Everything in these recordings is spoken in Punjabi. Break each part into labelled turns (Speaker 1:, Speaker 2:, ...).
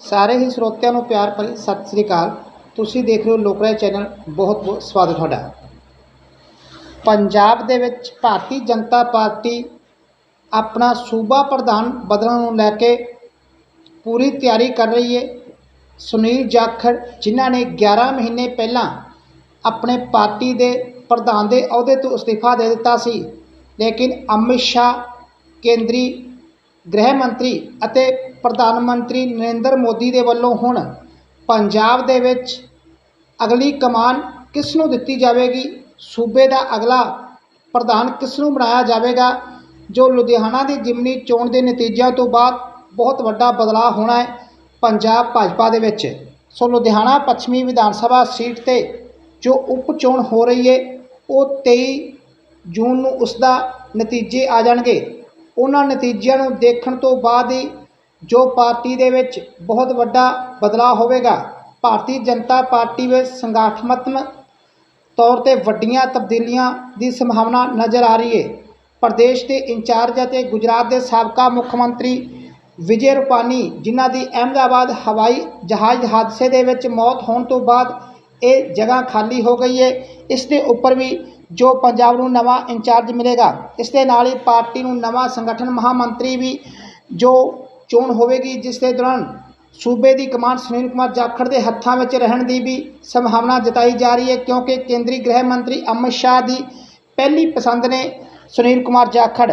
Speaker 1: ਸਾਰੇ ਹੀ ਸਰੋਤਿਆਂ ਨੂੰ ਪਿਆਰ ਭਰੀ ਸਤਿ ਸ੍ਰੀ ਅਕਾਲ। ਤੁਸੀਂ ਦੇਖ ਰਹੇ ਹੋ ਲੋਕਰਾਏ ਚੈਨਲ। ਬਹੁਤ ਬਹੁਤ ਸਵਾਗਤ ਤੁਹਾਡਾ। ਪੰਜਾਬ ਦੇ ਵਿੱਚ ਭਾਰਤੀ ਜਨਤਾ ਪਾਰਟੀ ਆਪਣਾ ਸੂਬਾ ਪ੍ਰਧਾਨ ਬਦਲਣ ਨੂੰ ਲੈ ਕੇ ਪੂਰੀ ਤਿਆਰੀ ਕਰ ਰਹੀ ਹੈ। ਸੁਨੀਲ ਜਾਖੜ, ਜਿਨ੍ਹਾਂ ਨੇ 11 ਮਹੀਨੇ ਪਹਿਲਾਂ ਆਪਣੇ ਪਾਰਟੀ ਦੇ ਪ੍ਰਧਾਨ ਦੇ ਅਹੁਦੇ ਤੋਂ ਅਸਤੀਫਾ ਦੇ ਦਿੱਤਾ ਸੀ। ਲੇਕਿਨ ਅਮਿਤ ਸ਼ਾਹ, ਕੇਂਦਰੀ ਗ੍ਰਹਿ ਮੰਤਰੀ ਅਤੇ ਪ੍ਰਧਾਨ ਮੰਤਰੀ ਨਰਿੰਦਰ ਮੋਦੀ ਦੇ ਵੱਲੋਂ ਹੁਣ ਪੰਜਾਬ ਦੇ ਵਿੱਚ ਅਗਲੀ ਕਮਾਨ ਕਿਸ ਨੂੰ ਦਿੱਤੀ ਜਾਵੇਗੀ? ਸੂਬੇ ਦਾ ਅਗਲਾ ਪ੍ਰਧਾਨ ਕਿਸ ਨੂੰ ਬਣਾਇਆ ਜਾਵੇਗਾ? ਜੋ ਲੁਧਿਆਣਾ ਦੀ ਜਿਮਨੀ ਚੋਣ ਦੇ ਨਤੀਜਿਆਂ ਤੋਂ ਬਾਅਦ ਬਹੁਤ ਵੱਡਾ ਬਦਲਾਅ ਹੋਣਾ ਹੈ ਪੰਜਾਬ ਭਾਜਪਾ ਦੇ ਵਿੱਚ। ਸੋ ਲੁਧਿਆਣਾ ਪੱਛਮੀ ਵਿਧਾਨ ਸਭਾ ਸੀਟ ਤੇ ਜੋ ਉਪ ਚੋਣ ਹੋ ਰਹੀ ਹੈ, ਉਹ 23 ਜੂਨ ਨੂੰ ਉਸ ਦਾ ਨਤੀਜੇ ਆ ਜਾਣਗੇ। ਉਹਨਾਂ ਨਤੀਜਿਆਂ ਨੂੰ ਦੇਖਣ ਤੋਂ ਬਾਅਦ ਹੀ ਜੋ ਪਾਰਟੀ ਦੇ ਵਿੱਚ ਬਹੁਤ ਵੱਡਾ ਬਦਲਾਅ ਹੋਵੇਗਾ, ਭਾਰਤੀ ਜਨਤਾ ਪਾਰਟੀ ਵਿੱਚ ਸੰਗਠਨਾਤਮਕ ਤੌਰ ਤੇ ਵੱਡੀਆਂ ਤਬਦੀਲੀਆਂ ਦੀ ਸੰਭਾਵਨਾ ਨਜ਼ਰ ਆ ਰਹੀ ਹੈ। ਪ੍ਰਦੇਸ਼ ਦੇ ਇੰਚਾਰਜ ਅਤੇ ਗੁਜਰਾਤ ਦੇ ਸਾਬਕਾ ਮੁੱਖ ਮੰਤਰੀ ਵਿਜੇ ਰੂਪਾਨੀ, ਜਿਨ੍ਹਾਂ ਦੀ ਅਹਿਮਦਾਬਾਦ ਹਵਾਈ ਜਹਾਜ਼ ਹਾਦਸੇ ਦੇ ਵਿੱਚ ਮੌਤ ਹੋਣ ਤੋਂ ਬਾਅਦ ਇਹ ਜਗ੍ਹਾ ਖਾਲੀ ਹੋ ਗਈ ਹੈ, ਇਸ ਦੇ ਉੱਪਰ ਵੀ ਜੋ ਪੰਜਾਬ ਨੂੰ ਨਵਾਂ ਇੰਚਾਰਜ ਮਿਲੇਗਾ, ਇਸ ਦੇ ਨਾਲ ਹੀ ਪਾਰਟੀ ਨੂੰ ਨਵਾਂ ਸੰਗਠਨ ਮਹਾਮੰਤਰੀ ਵੀ ਜੋ ਚੋਣ ਹੋਵੇਗੀ, ਜਿਸ ਦੇ ਦੌਰਾਨ ਸੂਬੇ ਦੀ ਕਮਾਨ ਸੁਨੀਲ ਕੁਮਾਰ ਜਾਖੜ ਦੇ ਹੱਥਾਂ ਵਿੱਚ ਰਹਿਣ ਦੀ ਵੀ ਸੰਭਾਵਨਾ ਜਤਾਈ ਜਾ ਰਹੀ ਹੈ, ਕਿਉਂਕਿ ਕੇਂਦਰੀ ਗ੍ਰਹਿ ਮੰਤਰੀ ਅਮਿਤ ਸ਼ਾਹ ਦੀ ਪਹਿਲੀ ਪਸੰਦ ਨੇ ਸੁਨੀਲ ਕੁਮਾਰ ਜਾਖੜ।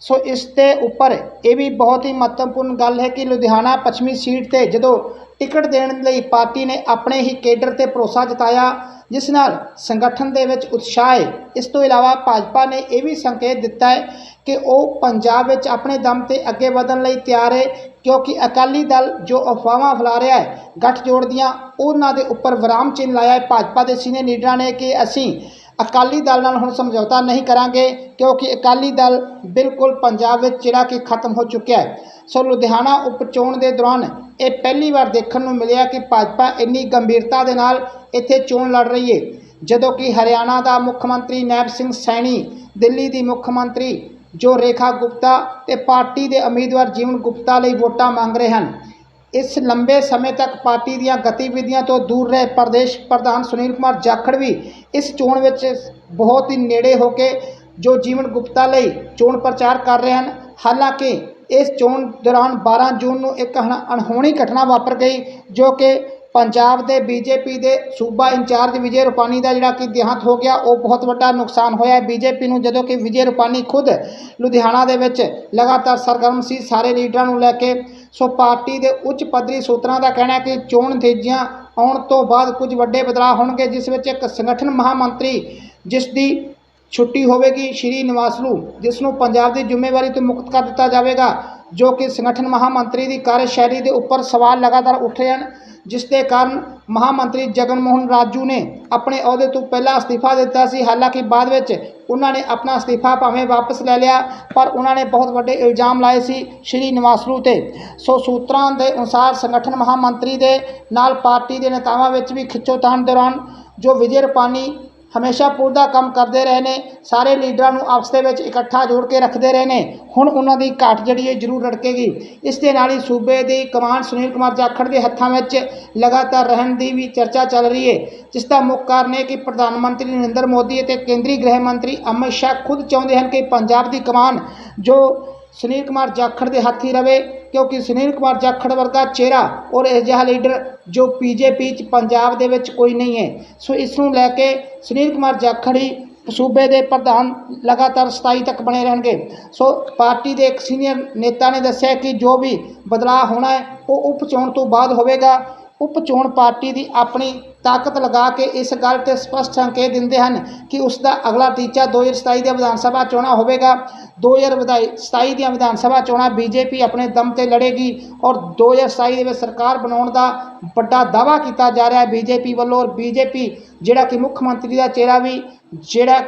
Speaker 1: ਸੋ ਇਸ ਦੇ ਉੱਪਰ ਇਹ ਵੀ ਬਹੁਤ ਹੀ ਮਹੱਤਵਪੂਰਨ ਗੱਲ ਹੈ ਕਿ ਲੁਧਿਆਣਾ ਪੱਛਮੀ ਸੀਟ ਤੇ ਜਦੋਂ ਟਿਕਟ ਦੇਣ ਲਈ ਪਾਰਟੀ ਨੇ ਆਪਣੇ ਹੀ ਕੇਡਰ ਤੇ ਭਰੋਸਾ ਜਤਾਇਆ, ਜਿਸ ਨਾਲ ਸੰਗਠਨ ਦੇ ਵਿੱਚ ਉਤਸ਼ਾਹ ਹੈ। ਇਸ ਤੋਂ ਇਲਾਵਾ ਭਾਜਪਾ ਨੇ ਇਹ ਵੀ ਸੰਕੇਤ ਦਿੱਤਾ ਹੈ ਕਿ ਉਹ ਪੰਜਾਬ ਵਿੱਚ ਆਪਣੇ ਦਮ ਤੇ ਅੱਗੇ ਵਧਣ ਲਈ ਤਿਆਰ ਹੈ, ਕਿਉਂਕਿ ਅਕਾਲੀ ਦਲ ਜੋ ਅਫਵਾਹਾਂ ਫੈਲਾ ਰਿਹਾ ਹੈ, ਗੱਠਜੋੜ ਦੀਆਂ, ਉਹਨਾਂ ਦੇ ਉੱਪਰ ਵਿਰਾਮ ਚਿੰਨ੍ਹ ਲਾਇਆ ਹੈ। ਭਾਜਪਾ ਦੇ ਸੀਨੀਅਰ ਲੀਡਰਾਂ ਨੇ ਕਿ ਅਸੀਂ ਅਕਾਲੀ ਦਲ ਨਾਲ ਹੁਣ ਸਮਝੌਤਾ ਨਹੀਂ ਕਰਾਂਗੇ, ਕਿਉਂਕਿ ਅਕਾਲੀ ਦਲ ਬਿਲਕੁਲ ਪੰਜਾਬ ਵਿੱਚ ਜਿਹੜਾ ਕਿ ਖਤਮ ਹੋ ਚੁੱਕਿਆ ਹੈ। ਸੋ ਲੁਧਿਆਣਾ ਉਪ ਚੋਣ ਦੇ ਦੌਰਾਨ ਇਹ ਪਹਿਲੀ ਵਾਰ ਦੇਖਣ ਨੂੰ ਮਿਲਿਆ ਕਿ ਭਾਜਪਾ ਇੰਨੀ ਗੰਭੀਰਤਾ ਦੇ ਨਾਲ ਇੱਥੇ ਚੋਣ ਲੜ ਰਹੀ ਹੈ। ਜਦੋਂ ਕਿ ਹਰਿਆਣਾ ਦਾ ਮੁੱਖ ਮੰਤਰੀ ਨੈਬ ਸਿੰਘ ਸੈਣੀ, ਦਿੱਲੀ ਦੀ ਮੁੱਖ ਮੰਤਰੀ ਜੋ ਰੇਖਾ ਗੁਪਤਾ ਤੇ ਪਾਰਟੀ ਦੇ ਉਮੀਦਵਾਰ ਜੀਵਨ ਗੁਪਤਾ ਲਈ ਵੋਟਾਂ ਮੰਗ ਰਹੇ ਹਨ। ਇਸ ਲੰਬੇ ਸਮੇਂ ਤੱਕ ਪਾਰਟੀ ਦੀਆਂ ਗਤੀਵਿਧੀਆਂ ਤੋਂ ਦੂਰ ਰਹੇ ਪ੍ਰਦੇਸ਼ ਪ੍ਰਧਾਨ ਸੁਨੀਲ ਕੁਮਾਰ ਜਾਖੜ ਵੀ ਇਸ ਚੋਣ ਵਿੱਚ ਬਹੁਤ ਹੀ ਨੇੜੇ ਹੋ ਕੇ ਜੋ ਜੀਵਨ ਗੁਪਤਾ ਲਈ ਚੋਣ ਪ੍ਰਚਾਰ ਕਰ ਰਹੇ ਹਨ। ਹਾਲਾਂਕਿ ਇਸ ਚੋਣ ਦੌਰਾਨ 12 ਜੂਨ ਨੂੰ ਇੱਕ ਅਣਹੋਣੀ ਘਟਨਾ ਵਾਪਰ ਗਈ ਜੋ ਕਿ ਪੰਜਾਬ ਦੇ ਬੀਜੇਪੀ ਦੇ ਸੂਬਾ ਇੰਚਾਰਜ ਵਿਜੇ ਰੂਪਾਨੀ ਦਾ ਜਿਹੜਾ ਕਿ ਦੇਹਾਂਤ ਹੋ ਗਿਆ, ਉਹ ਬਹੁਤ ਵੱਡਾ ਨੁਕਸਾਨ ਹੋਇਆ ਬੀਜੇਪੀ ਨੂੰ ਜਦੋਂ ਕਿ ਵਿਜੇ ਰੁਪਾਨੀ ਖੁਦ ਲੁਧਿਆਣਾ ਦੇ ਵਿੱਚ ਲਗਾਤਾਰ ਸਰਗਰਮ ਸੀ, ਸਾਰੇ ਲੀਡਰਾਂ ਨੂੰ ਲੈ ਕੇ, ਸੋ ਪਾਰਟੀ ਦੇ ਉੱਚ ਪੱਧਰੀ ਸੂਤਰਾਂ ਦਾ ਕਹਿਣਾ ਹੈ ਕਿ ਚੋਣ ਨਤੀਜਿਆਂ ਆਉਣ ਤੋਂ ਬਾਅਦ ਕੁਝ ਵੱਡੇ ਬਦਲਾਅ ਹੋਣਗੇ, ਜਿਸ ਵਿੱਚ ਇੱਕ ਸੰਗਠਨ ਮਹਾਮੰਤਰੀ ਜਿਸ ਦੀ ਛੁੱਟੀ ਹੋਵੇਗੀ, ਸ਼੍ਰੀ ਨਿਵਾਸਲੂ, ਜਿਸ ਨੂੰ ਪੰਜਾਬ ਦੀ ਜ਼ਿੰਮੇਵਾਰੀ ਤੋਂ ਮੁਕਤ ਕਰ ਦਿੱਤਾ ਜਾਵੇਗਾ। ਜੋ ਕਿ ਸੰਗਠਨ ਮਹਾਮੰਤਰੀ ਦੀ ਕਾਰਜਸ਼ੈਲੀ ਦੇ ਉੱਪਰ ਸਵਾਲ ਲਗਾਤਾਰ ਉੱਠ ਰਹੇ ਹਨ, ਜਿਸ ਦੇ ਕਾਰਨ ਮਹਾਮੰਤਰੀ ਜਗਨ ਮੋਹਨ ਰਾਜੂ ਨੇ ਆਪਣੇ ਅਹੁਦੇ ਤੋਂ ਪਹਿਲਾਂ ਅਸਤੀਫਾ ਦਿੱਤਾ ਸੀ। ਹਾਲਾਂਕਿ ਬਾਅਦ ਵਿੱਚ ਉਹਨਾਂ ਨੇ ਆਪਣਾ ਅਸਤੀਫਾ ਭਾਵੇਂ ਵਾਪਸ ਲੈ ਲਿਆ, ਪਰ ਉਹਨਾਂ ਨੇ ਬਹੁਤ ਵੱਡੇ ਇਲਜ਼ਾਮ ਲਾਏ ਸੀ ਸ਼੍ਰੀ ਨਿਵਾਸਲੂ ਤੇ। ਸੋ ਸੂਤਰਾਂ ਦੇ ਅਨੁਸਾਰ ਸੰਗਠਨ ਮਹਾਮੰਤਰੀ ਦੇ ਨਾਲ ਪਾਰਟੀ ਦੇ ਨੇਤਾਵਾਂ ਵਿੱਚ ਵੀ ਖਿੱਚੋਤਾਣ ਦੌਰਾਨ ਜੋ ਵਿਜੇ ਰੂਪਾਨੀ ਹਮੇਸ਼ਾ ਪੂਰਾ ਕੰਮ ਕਰਦੇ ਰਹੇ ਨੇ, ਸਾਰੇ ਲੀਡਰਾਂ ਨੂੰ ਆਪਸ ਦੇ ਵਿੱਚ ਇਕੱਠਾ ਜੋੜ ਕੇ ਰੱਖਦੇ ਰਹੇ ਨੇ। ਹੁਣ ਉਹਨਾਂ ਦੀ ਘਾਟ ਜਿਹੜੀ ਹੈ ਜ਼ਰੂਰ ਰੜਕੇਗੀ। ਇਸ ਦੇ ਨਾਲ ਹੀ ਸੂਬੇ ਦੀ ਕਮਾਨ ਸੁਨੀਲ ਕੁਮਾਰ ਜਾਖੜ ਦੇ ਹੱਥਾਂ ਵਿੱਚ ਲਗਾਤਾਰ ਰਹਿਣ ਦੀ ਵੀ ਚਰਚਾ ਚੱਲ ਰਹੀ ਹੈ, ਜਿਸ ਦਾ ਮੁੱਖ ਕਾਰਨ ਹੈ ਕਿ ਪ੍ਰਧਾਨ ਮੰਤਰੀ ਨਰਿੰਦਰ ਮੋਦੀ ਅਤੇ ਕੇਂਦਰੀ ਗ੍ਰਹਿ ਮੰਤਰੀ ਅਮਿਤ ਸ਼ਾਹ ਖੁਦ ਚਾਹੁੰਦੇ ਹਨ ਕਿ ਪੰਜਾਬ ਦੀ ਕਮਾਨ ਜੋ ਸੁਨੀਲ ਕੁਮਾਰ ਜਾਖੜ ਦੇ ਹੱਥ ਹੀ ਰਵੇ, ਕਿਉਂਕਿ ਸੁਨੀਲ ਕੁਮਾਰ ਜਾਖੜ ਵਰਗਾ ਚਿਹਰਾ ਔਰ ਅਜਿਹਾ ਲੀਡਰ ਜੋ ਬੀਜੇਪੀ ਚ ਪੰਜਾਬ ਦੇ ਵਿੱਚ ਕੋਈ ਨਹੀਂ ਹੈ। ਸੋ ਇਸ ਨੂੰ ਲੈ ਕੇ ਸੁਨੀਲ ਕੁਮਾਰ ਜਾਖੜ ਹੀ ਸੂਬੇ ਦੇ ਪ੍ਰਧਾਨ ਲਗਾਤਾਰ 27 ਤੱਕ ਬਣੇ ਰਹਿਣਗੇ। ਸੋ ਪਾਰਟੀ ਦੇ ਇੱਕ ਸੀਨੀਅਰ ਨੇਤਾ ਨੇ ਦੱਸਿਆ ਕਿ ਜੋ ਵੀ ਬਦਲਾਅ ਹੋਣਾ ਹੈ, ਉਹ ਉਪ ਚੋਣ ਤੋਂ ਬਾਅਦ ਹੋਵੇਗਾ। ਉਪ ਚੋਣ ਪਾਰਟੀ ਦੀ ਆਪਣੀ ਤਾਕਤ ਲਗਾ ਕੇ ਇਸ ਗੱਲ ਤੇ ਸਪਸ਼ਟ ਸੰਕੇਤ ਦਿੰਦੇ ਹਨ ਕਿ ਉਸ ਦਾ ਅਗਲਾ ਟੀਚਾ 2027 ਦੀਆਂ ਵਿਧਾਨ ਸਭਾ ਚੋਣਾਂ ਹੋਵੇਗਾ। 2027 ਦੀਆਂ ਵਿਧਾਨ ਸਭਾ ਚੋਣਾਂ ਬੀਜੇਪੀ ਆਪਣੇ ਦਮ ਤੇ ਲੜੇਗੀ ਔਰ 2027 ਦੇ ਵਿੱਚ ਸਰਕਾਰ ਬਣਾਉਣ ਦਾ ਵੱਡਾ ਦਾਅਵਾ ਕੀਤਾ ਜਾ ਰਿਹਾ ਹੈ ਬੀਜੇਪੀ ਵੱਲੋਂ। ਔਰ ਬੀਜੇਪੀ ਜਿਹੜਾ ਕਿ ਮੁੱਖ ਮੰਤਰੀ ਦਾ ਚਿਹਰਾ ਵੀ ਜਿਹੜਾ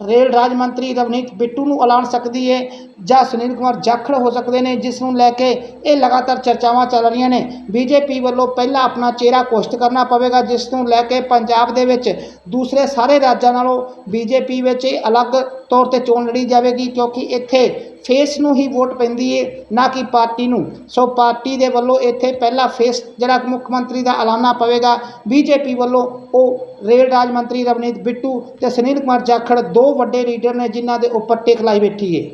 Speaker 1: ਰੇਲ ਰਾਜ ਮੰਤਰੀ ਰਵਨੀਤ ਬਿੱਟੂ ਨੂੰ ਐਲਾਨ ਸਕਦੀ ਹੈ ਜਾਂ ਸੁਨੀਲ ਕੁਮਾਰ ਜਾਖੜ ਹੋ ਸਕਦੇ ਨੇ, ਜਿਸ ਨੂੰ ਲੈ ਕੇ ਇਹ ਲਗਾਤਾਰ ਚਰਚਾਵਾਂ ਚੱਲ ਰਹੀਆਂ ਨੇ। ਬੀਜੇਪੀ ਵੱਲੋਂ ਪਹਿਲਾਂ ਆਪਣਾ ਚਿਹਰਾ ਘੋਸ਼ਿਤ ਕਰਨਾ ਪਵੇਗਾ, ਜਿਸ ਨੂੰ ਲੈ ਕੇ ਪੰਜਾਬ ਦੇ ਵਿੱਚ ਦੂਸਰੇ ਸਾਰੇ ਰਾਜਾਂ ਨਾਲੋਂ ਬੀਜੇਪੀ ਵਿੱਚ ਇਹ ਅਲੱਗ ਤੌਰ ਤੇ ਚੋਣ ਲੜੀ ਜਾਵੇਗੀ, ਕਿਉਂਕਿ ਇੱਥੇ ਫੇਸ ਨੂੰ ਹੀ ਵੋਟ ਪੈਂਦੀ ਏ, ਨਾ ਕਿ ਪਾਰਟੀ ਨੂੰ। ਸੋ ਪਾਰਟੀ ਦੇ ਵੱਲੋਂ ਇੱਥੇ ਪਹਿਲਾ ਫੇਸ ਜਿਹੜਾ ਮੁੱਖ ਮੰਤਰੀ ਦਾ ਐਲਾਨਾ ਪਵੇਗਾ, ਬੀਜੇਪੀ ਵੱਲੋਂ ਉਹ ਰੇਲ ਰਾਜ ਮੰਤਰੀ ਰਵਨੀਤ ਬਿੱਟੂ ਤੇ ਸੁਨੀਲ ਕੁਮਾਰ ਜਾਖੜ, ਦੋ ਵੱਡੇ ਲੀਡਰ ਨੇ ਜਿਨ੍ਹਾਂ ਦੇ ਉੱਪਰ ਟੇਕ ਲਾਈ ਬੈਠੀ ਏ।